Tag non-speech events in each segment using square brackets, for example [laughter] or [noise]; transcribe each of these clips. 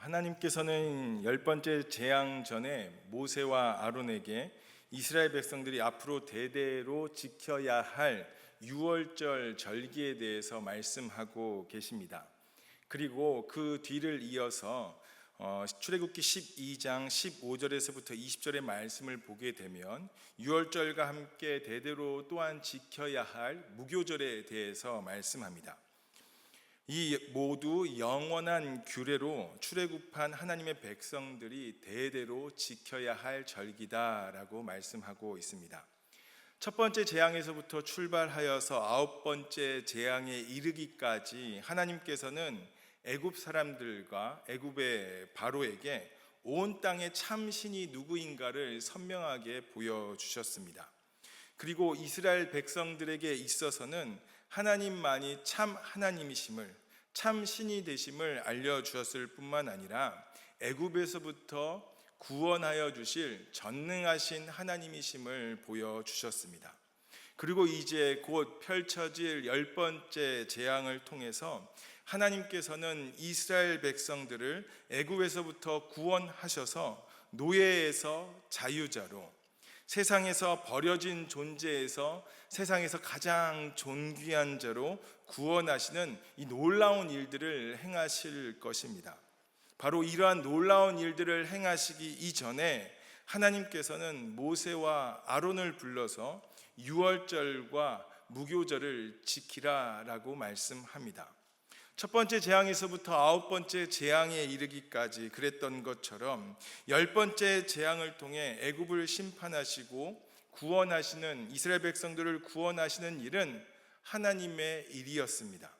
하나님께서는 열 번째 재앙 전에 모세와 아론에게 이스라엘 백성들이 앞으로 대대로 지켜야 할 유월절 절기에 대해서 말씀하고 계십니다. 그리고 그 뒤를 이어서 어, 출애굽기 12장 15절에서부터 20절의 말씀을 보게 되면 유월절과 함께 대대로 또한 지켜야 할 무교절에 대해서 말씀합니다. 이 모두 영원한 규례로 출애굽한 하나님의 백성들이 대대로 지켜야 할 절기다라고 말씀하고 있습니다. 첫 번째 재앙에서부터 출발하여서 아홉 번째 재앙에 이르기까지 하나님께서는 애굽 사람들과 애굽의 바로에게 온 땅의 참신이 누구인가를 선명하게 보여 주셨습니다. 그리고 이스라엘 백성들에게 있어서는 하나님만이 참 하나님이심을 참 신이 되심을 알려 주었을 뿐만 아니라 애굽에서부터 구원하여 주실 전능하신 하나님이심을 보여 주셨습니다. 그리고 이제 곧 펼쳐질 열 번째 재앙을 통해서 하나님께서는 이스라엘 백성들을 애굽에서부터 구원하셔서 노예에서 자유자로 세상에서 버려진 존재에서 세상에서 가장 존귀한 자로 구원하시는 이 놀라운 일들을 행하실 것입니다. 바로 이러한 놀라운 일들을 행하시기 이전에 하나님께서는 모세와 아론을 불러서 유월절과 무교절을 지키라라고 말씀합니다. 첫 번째 재앙에서부터 아홉 번째 재앙에 이르기까지 그랬던 것처럼 열 번째 재앙을 통해 애굽을 심판하시고 구원하시는 이스라엘 백성들을 구원하시는 일은 하나님의 일이었습니다.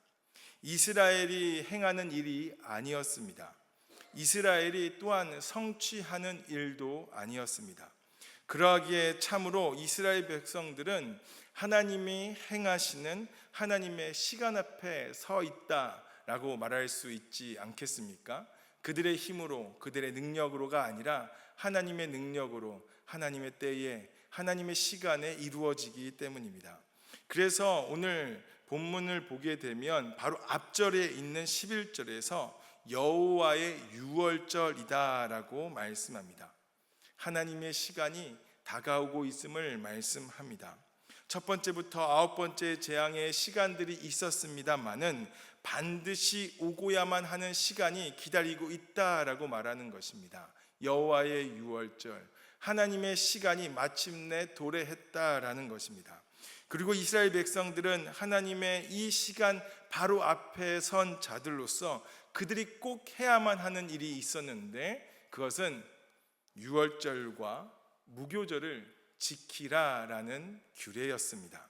이스라엘이 행하는 일이 아니었습니다. 이스라엘이 또한 성취하는 일도 아니었습니다. 그러하기에 참으로 이스라엘 백성들은 하나님이 행하시는 하나님의 시간 앞에 서 있다 라고 말할 수 있지 않겠습니까? 그들의 힘으로, 그들의 능력으로가 아니라 하나님의 능력으로, 하나님의 때에, 하나님의 시간에 이루어지기 때문입니다. 그래서 오늘 본문을 보게 되면 바로 앞절에 있는 11절에서 여호와의 유월절이다라고 말씀합니다. 하나님의 시간이 다가오고 있음을 말씀합니다. 첫 번째부터 아홉 번째 재앙의 시간들이 있었습니다만은 반드시 오고야만 하는 시간이 기다리고 있다라고 말하는 것입니다. 여호와의 유월절, 하나님의 시간이 마침내 도래했다라는 것입니다. 그리고 이스라엘 백성들은 하나님의 이 시간 바로 앞에 선 자들로서 그들이 꼭 해야만 하는 일이 있었는데 그것은 유월절과 무교절을 지키라라는 규례였습니다.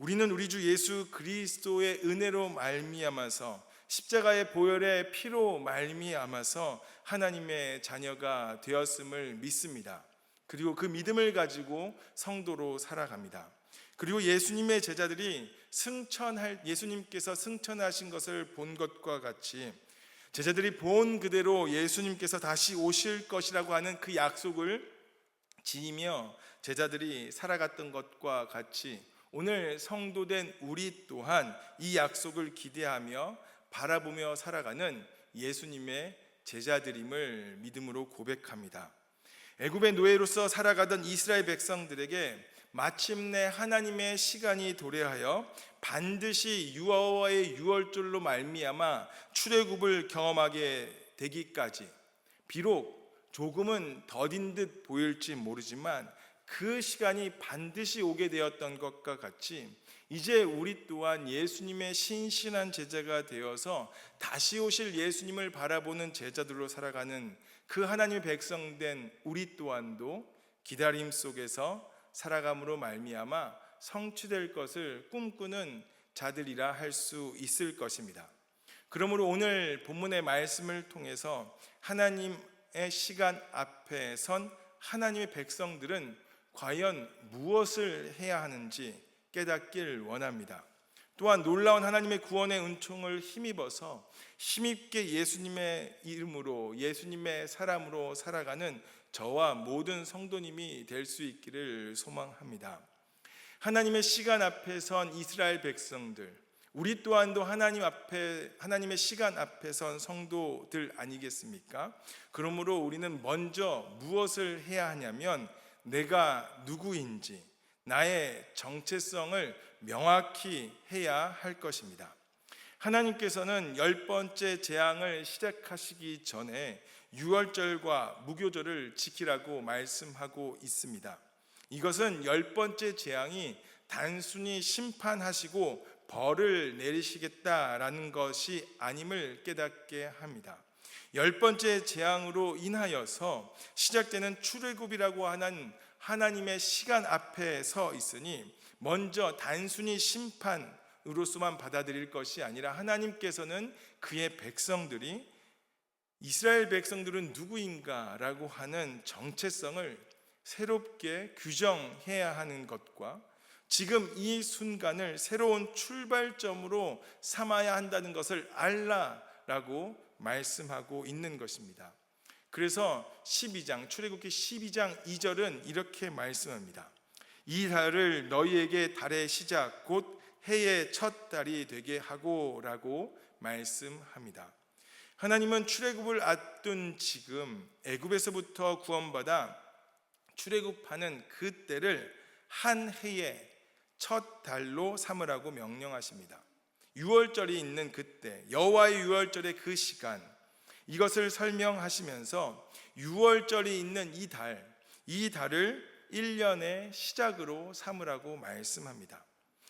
우리는 우리 주 예수 그리스도의 은혜로 말미암아서 십자가의 보혈의 피로 말미암아서 하나님의 자녀가 되었음을 믿습니다. 그리고 그 믿음을 가지고 성도로 살아갑니다. 그리고 예수님의 제자들이 승천할 예수님께서 승천하신 것을 본 것과 같이 제자들이 본 그대로 예수님께서 다시 오실 것이라고 하는 그 약속을 지니며 제자들이 살아갔던 것과 같이 오늘 성도된 우리 또한 이 약속을 기대하며 바라보며 살아가는 예수님의 제자들임을 믿음으로 고백합니다. 애굽의 노예로서 살아가던 이스라엘 백성들에게 마침내 하나님의 시간이 도래하여 반드시 유아와의 유월절로 말미암아 출애굽을 경험하게 되기까지 비록 조금은 더딘 듯 보일지 모르지만 그 시간이 반드시 오게 되었던 것과 같이 이제 우리 또한 예수님의 신신한 제자가 되어서 다시 오실 예수님을 바라보는 제자들로 살아가는 그 하나님의 백성된 우리 또한도 기다림 속에서 살아감으로 말미암아 성취될 것을 꿈꾸는 자들이라 할 수 있을 것입니다. 그러므로 오늘 본문의 말씀을 통해서 하나님의 시간 앞에 선 하나님의 백성들은 과연 무엇을 해야 하는지 깨닫길 원합니다. 또한 놀라운 하나님의 구원의 은총을 힘입어서 힘있게 예수님의 이름으로 예수님의 사람으로 살아가는 저와 모든 성도님이 될 수 있기를 소망합니다. 하나님의 시간 앞에 선 이스라엘 백성들, 우리 또한도 하나님 앞에 하나님의 시간 앞에 선 성도들 아니겠습니까? 그러므로 우리는 먼저 무엇을 해야 하냐면 내가 누구인지 나의 정체성을 명확히 해야 할 것입니다. 하나님께서는 열 번째 재앙을 시작하시기 전에 유월절과 무교절을 지키라고 말씀하고 있습니다. 이것은 열 번째 재앙이 단순히 심판하시고 벌을 내리시겠다라는 것이 아님을 깨닫게 합니다. 열 번째 재앙으로 인하여서 시작되는 출애굽이라고 하는 하나님의 시간 앞에 서 있으니 먼저 단순히 심판으로서만 받아들일 것이 아니라 하나님께서는 그의 백성들이 이스라엘 백성들은 누구인가라고 하는 정체성을 새롭게 규정해야 하는 것과 지금 이 순간을 새로운 출발점으로 삼아야 한다는 것을 알라라고 말씀하고 있는 것입니다. 그래서 12장 출애굽기 12장 2절은 이렇게 말씀합니다. 이 달을 너희에게 달의 시작 곧 해의 첫 달이 되게 하고라고 말씀합니다. 하나님은 출애굽을 앞둔 지금 애굽에서부터 구원받아 출애굽하는 그 때를 한 해의 첫 달로 삼으라고 명령하십니다. 유월절이 있는 그때 여호와의 유월절의 그 시간 이것을 설명하시면서 유월절이 있는 이 달, 이 달을 1년의 시작으로 삼으라고 말씀합니다.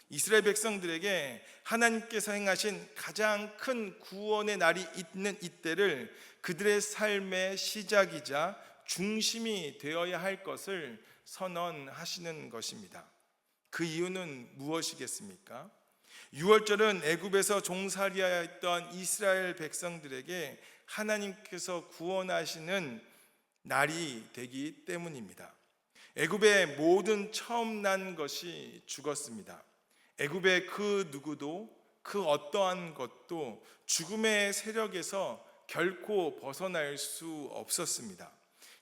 이스라엘 백성들에게 하나님께서 행하신 가장 큰 구원의 날이 있는 이때를 그들의 삶의 시작이자 중심이 되어야 할 것을 선언하시는 것입니다. 그 이유는 무엇이겠습니까? 6월절은 애굽에서 종살이하였던 이스라엘 백성들에게 하나님께서 구원하시는 날이 되기 때문입니다. 애굽의 모든 처음 난 것이 죽었습니다. 애굽의 그 누구도 그 어떠한 것도 죽음의 세력에서 결코 벗어날 수 없었습니다.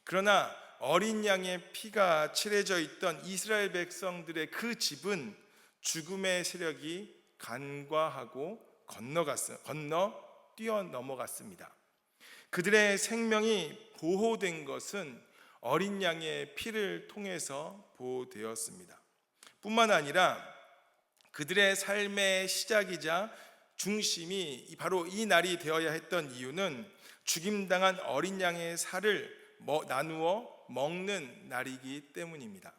그러나 어린 양의 피가 칠해져 있던 이스라엘 백성들의 그 집은 죽음의 세력이 간과하고 건너갔어 건너 뛰어 넘어갔습니다. 그들의 생명이 보호된 것은 어린 양의 피를 통해서 보호되었습니다. 뿐만 아니라 그들의 삶의 시작이자 중심이 바로 이 날이 되어야 했던 이유는 죽임당한 어린 양의 살을 나누어 먹는 날이기 때문입니다.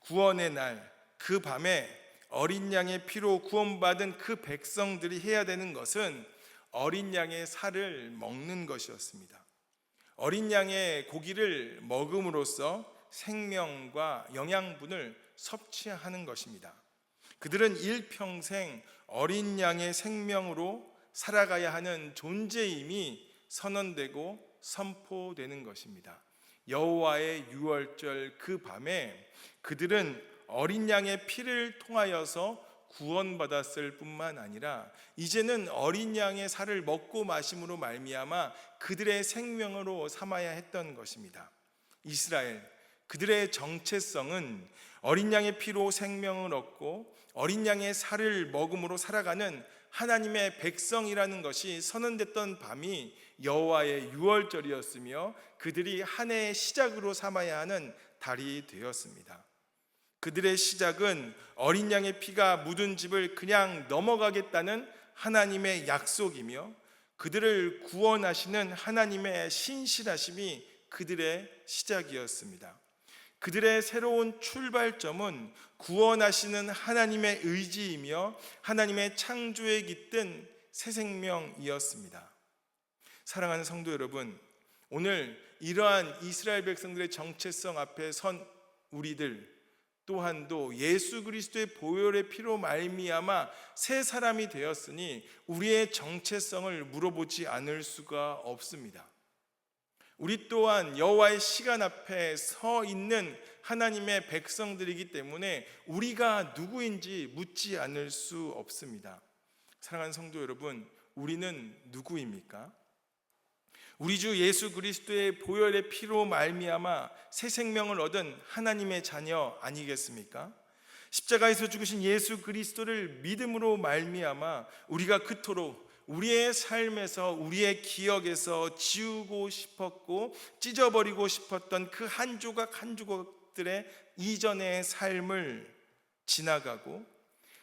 구원의 날, 그 밤에 어린 양의 피로 구원받은 그 백성들이 해야 되는 것은 어린 양의 살을 먹는 것이었습니다. 어린 양의 고기를 먹음으로써 생명과 영양분을 섭취하는 것입니다. 그들은 일평생 어린 양의 생명으로 살아가야 하는 존재임이 선언되고 선포되는 것입니다. 여호와의 유월절 그 밤에 그들은 어린 양의 피를 통하여서 구원받았을 뿐만 아니라 이제는 어린 양의 살을 먹고 마심으로 말미암아 그들의 생명으로 삼아야 했던 것입니다. 이스라엘 그들의 정체성은 어린 양의 피로 생명을 얻고 어린 양의 살을 먹음으로 살아가는 하나님의 백성이라는 것이 선언됐던 밤이 여호와의 유월절이었으며 그들이 한 해의 시작으로 삼아야 하는 달이 되었습니다. 그들의 시작은 어린 양의 피가 묻은 집을 그냥 넘어가겠다는 하나님의 약속이며 그들을 구원하시는 하나님의 신실하심이 그들의 시작이었습니다. 그들의 새로운 출발점은 구원하시는 하나님의 의지이며 하나님의 창조에 깃든 새 생명이었습니다. 사랑하는 성도 여러분, 오늘 이러한 이스라엘 백성들의 정체성 앞에 선 우리들 또한도 예수 그리스도의 보혈의 피로 말미암아 새 사람이 되었으니 우리의 정체성을 물어보지 않을 수가 없습니다. 우리 또한 여호와의 시간 앞에 서 있는 하나님의 백성들이기 때문에 우리가 누구인지 묻지 않을 수 없습니다. 사랑하는 성도 여러분, 우리는 누구입니까? 우리 주 예수 그리스도의 보혈의 피로 말미암아 새 생명을 얻은 하나님의 자녀 아니겠습니까? 십자가에서 죽으신 예수 그리스도를 믿음으로 말미암아 우리가 그토록 우리의 삶에서 우리의 기억에서 지우고 싶었고 찢어버리고 싶었던 그 한 조각 한 조각들의 이전의 삶을 지나가고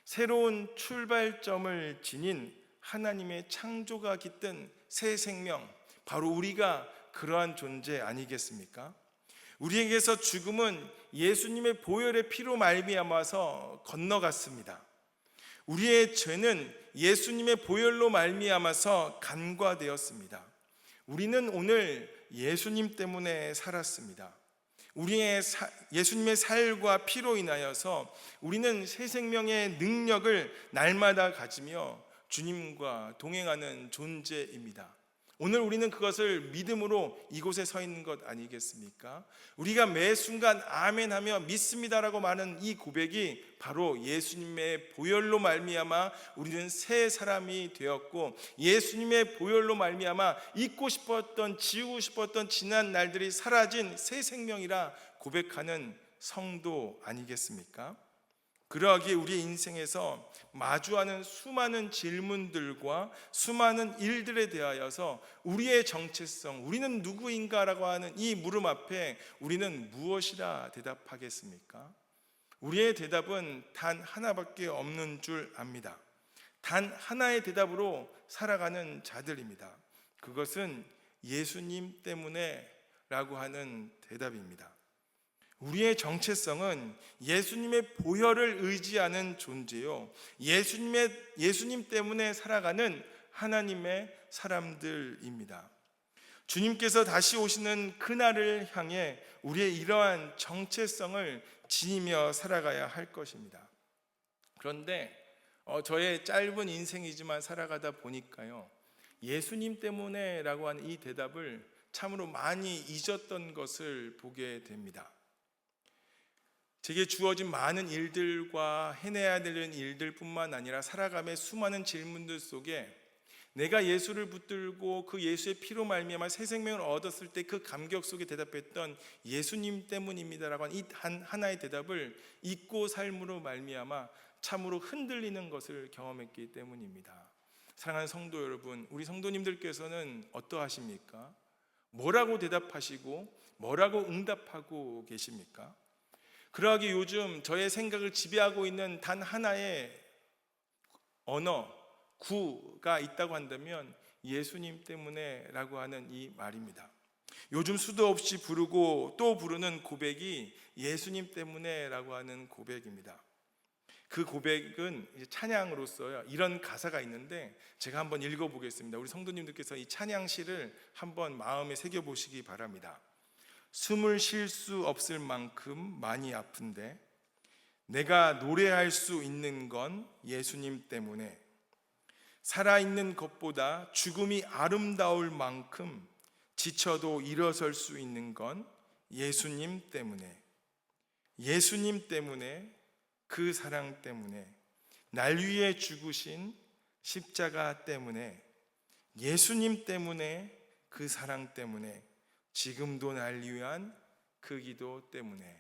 새로운 출발점을 지닌 하나님의 창조가 깃든 새 생명 바로 우리가 그러한 존재 아니겠습니까? 우리에게서 죽음은 예수님의 보혈의 피로 말미암아서 건너갔습니다. 우리의 죄는 예수님의 보혈로 말미암아서 간과되었습니다. 우리는 오늘 예수님 때문에 살았습니다. 우리의 사, 예수님의 살과 피로 인하여서 우리는 새 생명의 능력을 날마다 가지며 주님과 동행하는 존재입니다. 오늘 우리는 그것을 믿음으로 이곳에 서 있는 것 아니겠습니까? 우리가 매 순간 아멘 하며 믿습니다라고 말하는 이 고백이 바로 예수님의 보혈로 말미암아 우리는 새 사람이 되었고 예수님의 보혈로 말미암아 잊고 싶었던 지우고 싶었던 지난 날들이 사라진 새 생명이라 고백하는 성도 아니겠습니까? 그러하기에 우리의 인생에서 마주하는 수많은 질문들과 수많은 일들에 대하여서 우리의 정체성, 우리는 누구인가라고 하는 이 물음 앞에 우리는 무엇이라 대답하겠습니까? 우리의 대답은 단 하나밖에 없는 줄 압니다. 단 하나의 대답으로 살아가는 자들입니다. 그것은 예수님 때문에 라고 하는 대답입니다. 우리의 정체성은 예수님의 보혈을 의지하는 존재요. 예수님의 예수님 때문에 살아가는 하나님의 사람들입니다. 주님께서 다시 오시는 그날을 향해 우리의 이러한 정체성을 지니며 살아가야 할 것입니다. 그런데 어, 저의 짧은 인생이지만 살아가다 보니까요. 예수님 때문에라고 하는 이 대답을 참으로 많이 잊었던 것을 보게 됩니다. 제게 주어진 많은 일들과 해내야 되는 일들뿐만 아니라 살아감의 수많은 질문들 속에 내가 예수를 붙들고 그 예수의 피로 말미암아 새 생명을 얻었을 때 그 감격 속에 대답했던 예수님 때문입니다라고 하는 이한 하나의 대답을 잊고 삶으로 말미암아 참으로 흔들리는 것을 경험했기 때문입니다. 사랑하는 성도 여러분, 우리 성도님들께서는 어떠하십니까? 뭐라고 대답하시고 뭐라고 응답하고 계십니까? 그러하기 요즘 저의 생각을 지배하고 있는 단 하나의 언어, 구가 있다고 한다면 예수님 때문에라고 하는 이 말입니다. 요즘 수도 없이 부르고 또 부르는 고백이 예수님 때문에라고 하는 고백입니다. 그 고백은 찬양으로서요. 이런 가사가 있는데 제가 한번 읽어보겠습니다. 우리 성도님들께서 이 찬양시를 한번 마음에 새겨 보시기 바랍니다. 숨을 쉴 수 없을 만큼 많이 아픈데 내가 노래할 수 있는 건 예수님 때문에 살아있는 것보다 죽음이 아름다울 만큼 지쳐도 일어설 수 있는 건 예수님 때문에 예수님 때문에 그 사랑 때문에 날 위해 죽으신 십자가 때문에 예수님 때문에 그 사랑 때문에 지금도 날 위한 그 기도 때문에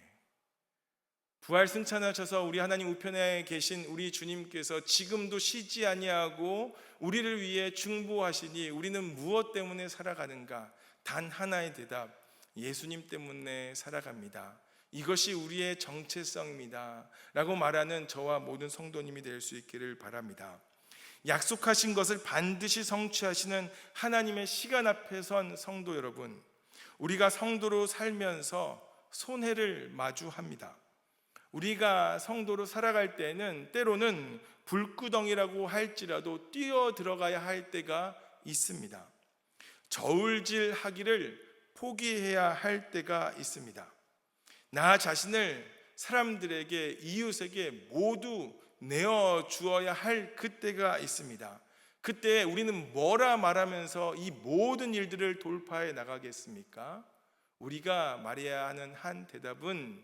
부활 승천하셔서 우리 하나님 우편에 계신 우리 주님께서 지금도 쉬지 아니하고 우리를 위해 중보하시니 우리는 무엇 때문에 살아가는가? 단 하나의 대답. 예수님 때문에 살아갑니다. 이것이 우리의 정체성입니다. 라고 말하는 저와 모든 성도님이 될 수 있기를 바랍니다. 약속하신 것을 반드시 성취하시는 하나님의 시간 앞에 선 성도 여러분. 우리가 성도로 살면서 손해를 마주합니다. 우리가 성도로 살아갈 때는 때로는 불구덩이라고 할지라도 뛰어 들어가야 할 때가 있습니다. 저울질 하기를 포기해야 할 때가 있습니다. 나 자신을 사람들에게 이웃에게 모두 내어 주어야 할 그때가 있습니다. 그때 우리는 뭐라 말하면서 이 모든 일들을 돌파해 나가겠습니까? 우리가 말해야 하는 한 대답은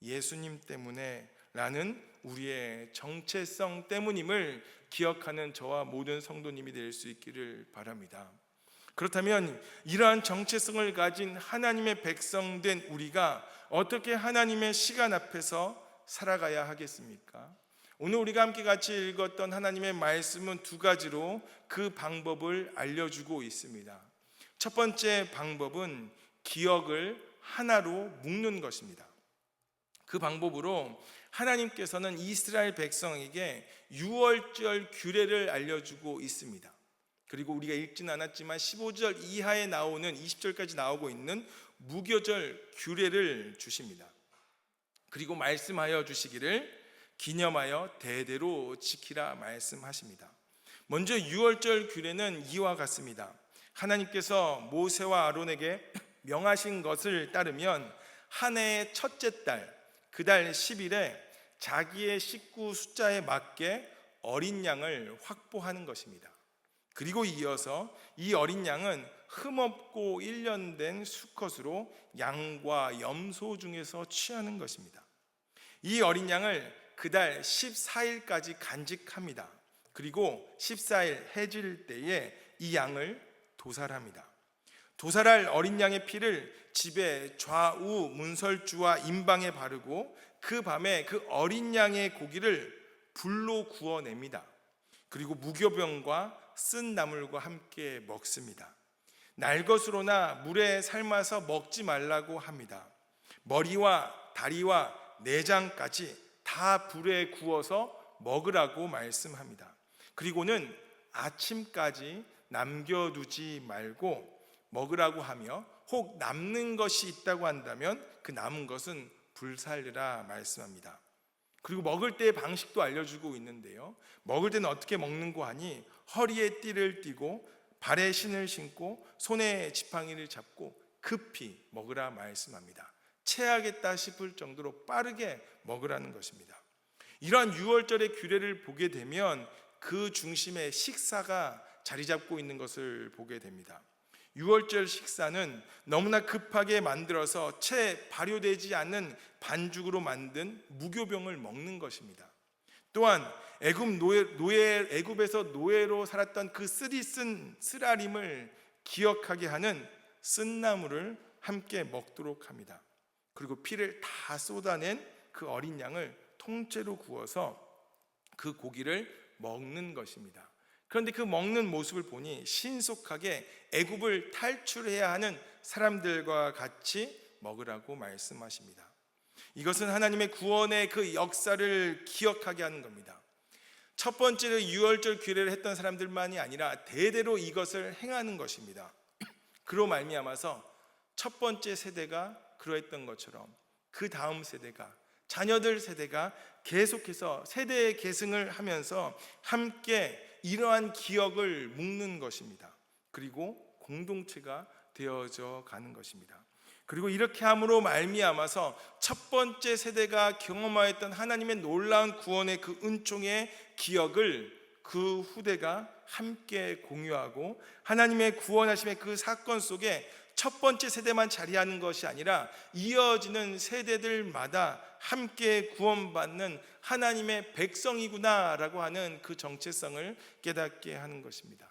예수님 때문에 라는 우리의 정체성 때문임을 기억하는 저와 모든 성도님이 될 수 있기를 바랍니다. 그렇다면 이러한 정체성을 가진 하나님의 백성된 우리가 어떻게 하나님의 시간 앞에서 살아가야 하겠습니까? 오늘 우리가 함께 같이 읽었던 하나님의 말씀은 두 가지로 그 방법을 알려주고 있습니다. 첫 번째 방법은 기억을 하나로 묶는 것입니다. 그 방법으로 하나님께서는 이스라엘 백성에게 유월절 규례를 알려주고 있습니다. 그리고 우리가 읽지는 않았지만 15절 이하에 나오는 20절까지 나오고 있는 무교절 규례를 주십니다. 그리고 말씀하여 주시기를 기념하여 대대로 지키라 말씀하십니다. 먼저 유월절 규례는 이와 같습니다. 하나님께서 모세와 아론에게 명하신 것을 따르면 한 해의 첫째 달, 그 달 10일에 자기의 식구 숫자에 맞게 어린 양을 확보하는 것입니다. 그리고 이어서 이 어린 양은 흠없고 1년 된 수컷으로 양과 염소 중에서 취하는 것입니다. 이 어린 양을 그달 14일까지 간직합니다. 그리고 14일 해질 때에 이 양을 도살합니다. 도살할 어린 양의 피를 집의 좌우 문설주와 임방에 바르고 그 밤에 그 어린 양의 고기를 불로 구워냅니다. 그리고 무교병과 쓴 나물과 함께 먹습니다. 날것으로나 물에 삶아서 먹지 말라고 합니다. 머리와 다리와 내장까지 다 불에 구워서 먹으라고 말씀합니다. 그리고는 아침까지 남겨두지 말고 먹으라고 하며 혹 남는 것이 있다고 한다면 그 남은 것은 불살르라 말씀합니다. 그리고 먹을 때의 방식도 알려주고 있는데요. 먹을 때는 어떻게 먹는고 하니 허리에 띠를 띠고 발에 신을 신고 손에 지팡이를 잡고 급히 먹으라 말씀합니다. 체하겠다 싶을 정도로 빠르게 먹으라는 것입니다. 이러한 유월절의 규례를 보게 되면 그 중심에 식사가 자리 잡고 있는 것을 보게 됩니다. 유월절 식사는 너무나 급하게 만들어서 채 발효되지 않는 반죽으로 만든 무교병을 먹는 것입니다. 또한 애굽 노예, 노예 애굽에서 노예로 살았던 그 쓰리 쓴 쓰라림을 기억하게 하는 쓴나물을 함께 먹도록 합니다. 그리고 피를 다 쏟아낸 그 어린 양을 통째로 구워서 그 고기를 먹는 것입니다. 그런데 그 먹는 모습을 보니 신속하게 애굽을 탈출해야 하는 사람들과 같이 먹으라고 말씀하십니다. 이것은 하나님의 구원의 그 역사를 기억하게 하는 겁니다. 첫 번째로 유월절 규례를 했던 사람들만이 아니라 대대로 이것을 행하는 것입니다. 그로 말미암아서 첫 번째 세대가 그러했던 것처럼 그 다음 세대가 자녀들 세대가 계속해서 세대의 계승을 하면서 함께 이러한 기억을 묶는 것입니다. 그리고 공동체가 되어져 가는 것입니다. 그리고 이렇게 함으로 말미암아서 첫 번째 세대가 경험하였던 하나님의 놀라운 구원의 그 은총의 기억을 그 후대가 함께 공유하고 하나님의 구원하심의 그 사건 속에 첫 번째 세대만 자리하는 것이 아니라 이어지는 세대들마다 함께 구원받는 하나님의 백성이구나라고 하는 그 정체성을 깨닫게 하는 것입니다.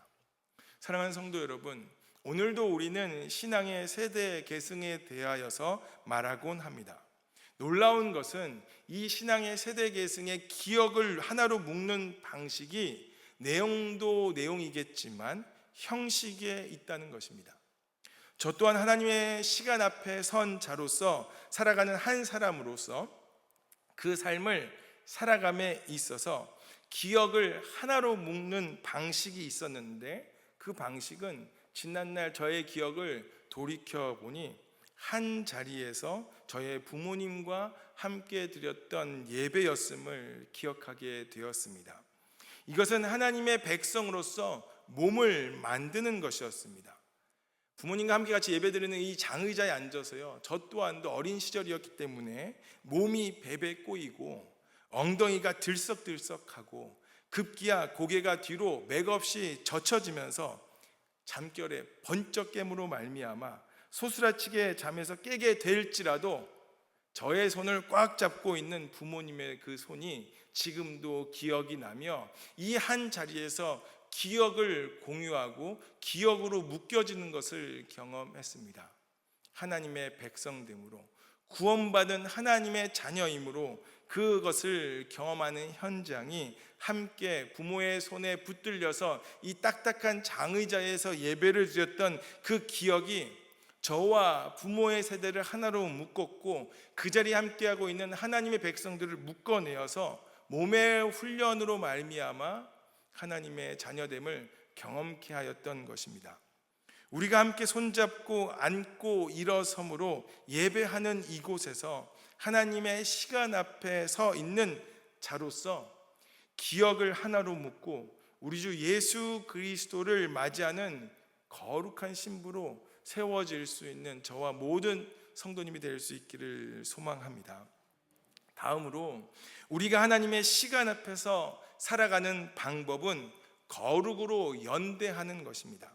사랑하는 성도 여러분, 오늘도 우리는 신앙의 세대 계승에 대하여서 말하곤 합니다. 놀라운 것은 이 신앙의 세대 계승의 기억을 하나로 묶는 방식이 내용도 내용이겠지만 형식에 있다는 것입니다. 저 또한 하나님의 시간 앞에 선 자로서 살아가는 한 사람으로서 그 삶을 살아감에 있어서 기억을 하나로 묶는 방식이 있었는데 그 방식은 지난날 저의 기억을 돌이켜 보니 한 자리에서 저의 부모님과 함께 드렸던 예배였음을 기억하게 되었습니다. 이것은 하나님의 백성으로서 몸을 만드는 것이었습니다. 부모님과 함께 같이 예배드리는 이 장의자에 앉아서요. 저 또한도 어린 시절이었기 때문에 몸이 베베 꼬이고 엉덩이가 들썩들썩하고 급기야 고개가 뒤로 맥없이 젖혀지면서 잠결에 번쩍 깨므로 말미암아 소스라치게 잠에서 깨게 될지라도 저의 손을 꽉 잡고 있는 부모님의 그 손이 지금도 기억이 나며 이 한 자리에서 기억을 공유하고 기억으로 묶여지는 것을 경험했습니다. 하나님의 백성됨으로 구원받은 하나님의 자녀이므로 그것을 경험하는 현장이 함께 부모의 손에 붙들려서 이 딱딱한 장의자에서 예배를 드렸던 그 기억이 저와 부모의 세대를 하나로 묶었고 그 자리에 함께하고 있는 하나님의 백성들을 묶어내어서 몸의 훈련으로 말미암아 하나님의 자녀됨을 경험케 하였던 것입니다. 우리가 함께 손잡고 안고 일어섬으로 예배하는 이곳에서 하나님의 시간 앞에 서 있는 자로서 기억을 하나로 묶고 우리 주 예수 그리스도를 맞이하는 거룩한 신부로 세워질 수 있는 저와 모든 성도님이 될 수 있기를 소망합니다. 다음으로 우리가 하나님의 시간 앞에서 살아가는 방법은 거룩으로 연대하는 것입니다.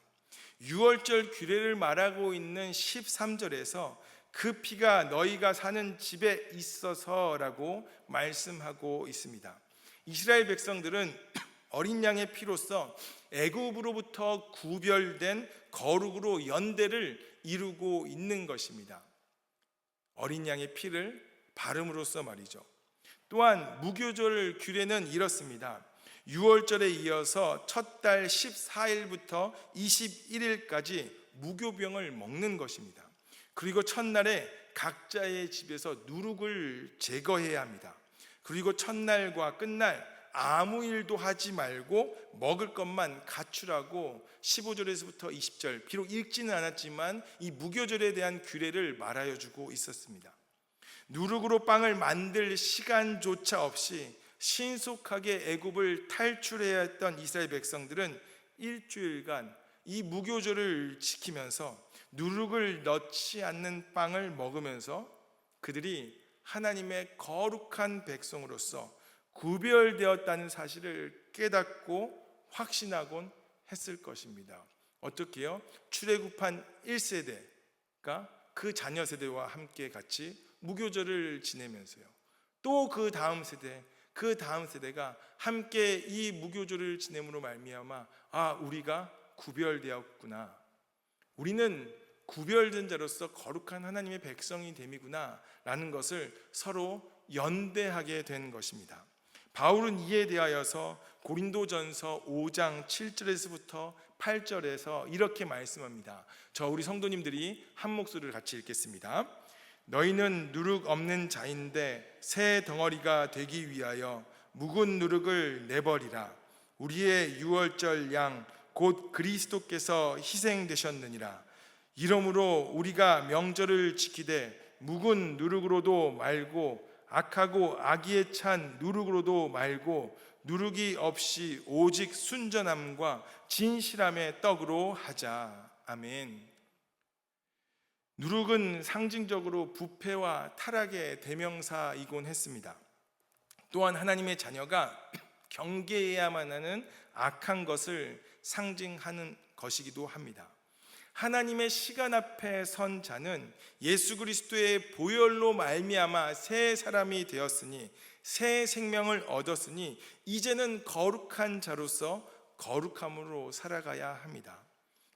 6월절 규례를 말하고 있는 13절에서 그 피가 너희가 사는 집에 있어서라고 말씀하고 있습니다. 이스라엘 백성들은 [clears throat] 어린 양의 피로써 애굽으로부터 구별된 거룩으로 연대를 이루고 있는 것입니다. 어린 양의 피를 바름으로써 말이죠. 또한 무교절 규례는 이렇습니다. 6월절에 이어서 첫 달 14일부터 21일까지 무교병을 먹는 것입니다. 그리고 첫날에 각자의 집에서 누룩을 제거해야 합니다. 그리고 첫날과 끝날 아무 일도 하지 말고 먹을 것만 가출하고 15절에서부터 20절 비록 읽지는 않았지만 이 무교절에 대한 규례를 말하여 주고 있었습니다. 누룩으로 빵을 만들 시간조차 없이 신속하게 애굽을 탈출해야 했던 이스라엘 백성들은 일주일간 이 무교절을 지키면서 누룩을 넣지 않는 빵을 먹으면서 그들이 하나님의 거룩한 백성으로서 구별되었다는 사실을 깨닫고 확신하곤 했을 것입니다. 어떻게요? 출애굽한 1세대가 그 자녀 세대와 함께 같이 무교절을 지내면서요. 또 그 다음 세대, 그 다음 세대가 함께 이 무교절을 지냄으로 말미암아 아 우리가 구별되었구나. 우리는 구별된 자로서 거룩한 하나님의 백성이 됨이구나라는 것을 서로 연대하게 된 것입니다. 바울은 이에 대하여서 고린도전서 5장 7절에서부터 8절에서 이렇게 말씀합니다. 저 우리 성도님들이 한 목소리를 같이 읽겠습니다. 너희는 누룩 없는 자인데 새 덩어리가 되기 위하여 묵은 누룩을 내버리라. 우리의 유월절 양 곧 그리스도께서 희생되셨느니라. 이러므로 우리가 명절을 지키되 묵은 누룩으로도 말고 악하고 악의에 찬 누룩으로도 말고 누룩이 없이 오직 순전함과 진실함의 떡으로 하자. 아멘. 누룩은 상징적으로 부패와 타락의 대명사이곤 했습니다. 또한 하나님의 자녀가 [clears throat] 경계해야만 하는 악한 것을 상징하는 것이기도 합니다. 하나님의 시간 앞에 선 자는 예수 그리스도의 보혈로 말미암아 새 사람이 되었으니 새 생명을 얻었으니 이제는 거룩한 자로서 거룩함으로 살아가야 합니다.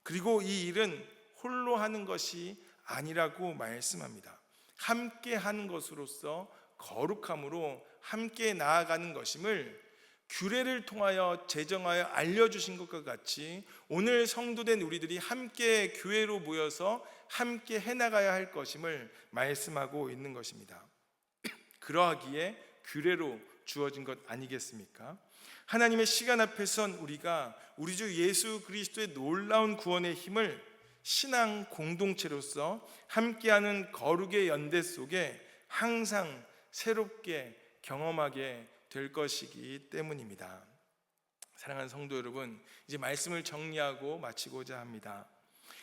그리고 이 일은 홀로 하는 것이 아니라고 말씀합니다. 함께 하는 것으로서 거룩함으로 함께 나아가는 것임을 규례를 통하여 제정하여 알려주신 것과 같이 오늘 성도된 우리들이 함께 교회로 모여서 함께 해나가야 할 것임을 말씀하고 있는 것입니다. [clears throat] 그러하기에 규례로 주어진 것 아니겠습니까? 하나님의 시간 앞에 선 우리가 우리 주 예수 그리스도의 놀라운 구원의 힘을 신앙 공동체로서 함께하는 거룩의 연대 속에 항상 새롭게 경험하게 될 것이기 때문입니다. 사랑하는 성도 여러분, 이제 말씀을 정리하고 마치고자 합니다.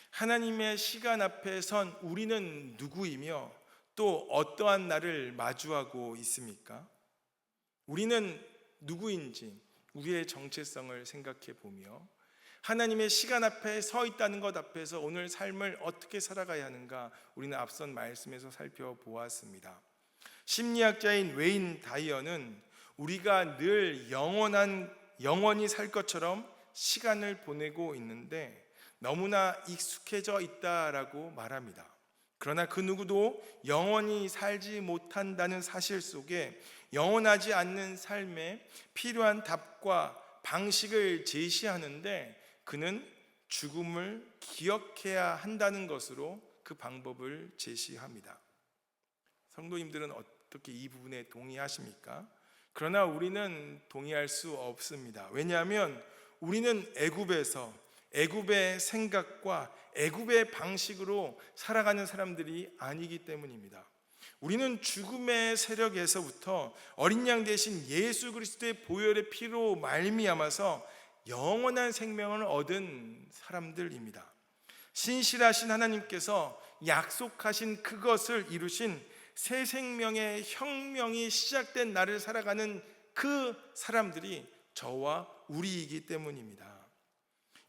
하나님의 시간 앞에 선 우리는 누구이며 또 어떠한 날을 마주하고 있습니까? 우리는 누구인지 우리의 정체성을 생각해 보며 하나님의 시간 앞에 서 있다는 것 앞에서 오늘 삶을 어떻게 살아가야 하는가 우리는 앞선 말씀에서 살펴보았습니다. 심리학자인 웨인 다이어는 우리가 늘 영원한 영원히 살 것처럼 시간을 보내고 있는데 너무나 익숙해져 있다라고 말합니다. 그러나 그 누구도 영원히 살지 못한다는 사실 속에 영원하지 않는 삶에 필요한 답과 방식을 제시하는데 그는 죽음을 기억해야 한다는 것으로 그 방법을 제시합니다. 성도님들은 어떻게 이 부분에 동의하십니까? 그러나 우리는 동의할 수 없습니다. 왜냐하면 우리는 애굽에서 애굽의 생각과 애굽의 방식으로 살아가는 사람들이 아니기 때문입니다. 우리는 죽음의 세력에서부터 어린 양 대신 예수 그리스도의 보혈의 피로 말미암아서 영원한 생명을 얻은 사람들입니다. 신실하신 하나님께서 약속하신 그것을 이루신 새 생명의 혁명이 시작된 날을 살아가는 그 사람들이 저와 우리이기 때문입니다.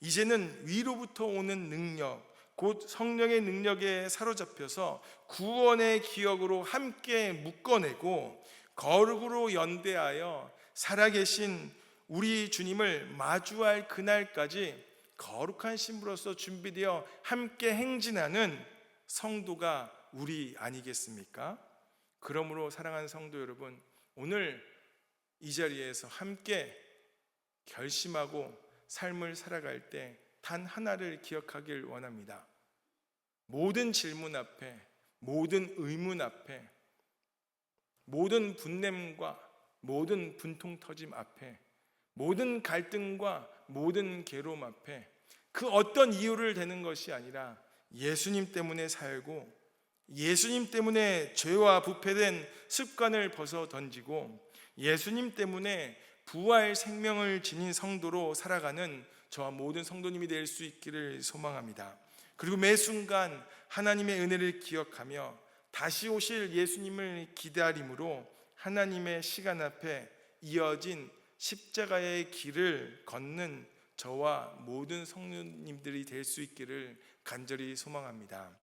이제는 위로부터 오는 능력, 곧 성령의 능력에 사로잡혀서 구원의 기억으로 함께 묶어내고 거룩으로 연대하여 살아계신 우리 주님을 마주할 그날까지 거룩한 신부로서 준비되어 함께 행진하는 성도가 우리 아니겠습니까? 그러므로 사랑하는 성도 여러분, 오늘 이 자리에서 함께 결심하고 삶을 살아갈 때 단 하나를 기억하길 원합니다. 모든 질문 앞에, 모든 의문 앞에, 모든 분냄과 모든 분통 터짐 앞에, 모든 갈등과 모든 괴로움 앞에 그 어떤 이유를 대는 것이 아니라 예수님 때문에 살고 예수님 때문에 죄와 부패된 습관을 벗어 던지고 예수님 때문에 부활 생명을 지닌 성도로 살아가는 저와 모든 성도님이 될 수 있기를 소망합니다. 그리고 매 순간 하나님의 은혜를 기억하며 다시 오실 예수님을 기다림으로 하나님의 시간 앞에 이어진 십자가의 길을 걷는 저와 모든 성도님들이 될 수 있기를 간절히 소망합니다.